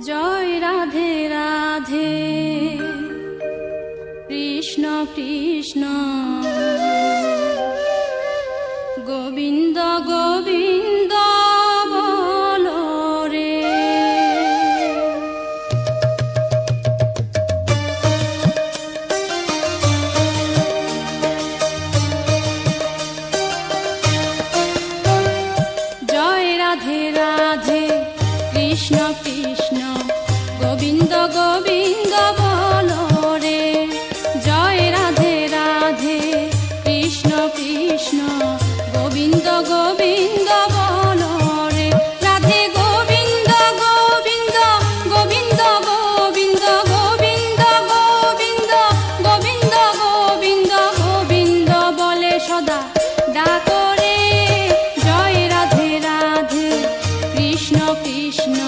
জয় রাধে রাধে। কৃষ্ণ কৃষ্ণ। গোবিন্দ গোবিন্দ জয় কৃষ্ণ কৃষ্ণ। গোবিন্দ গোবিন্দ বলো জয় রাধে রাধে। কৃষ্ণ কৃষ্ণ। গোবিন্দ গোবিন্দ বলো রাধে গোবিন্দ গোবিন্দ। গোবিন্দ গোবিন্দ গোবিন্দ গোবিন্দ। গোবিন্দ গোবিন্দ গোবিন্দ বলে সদা। ডাকরে জয় রাধে রাধে। কৃষ্ণ কৃষ্ণ।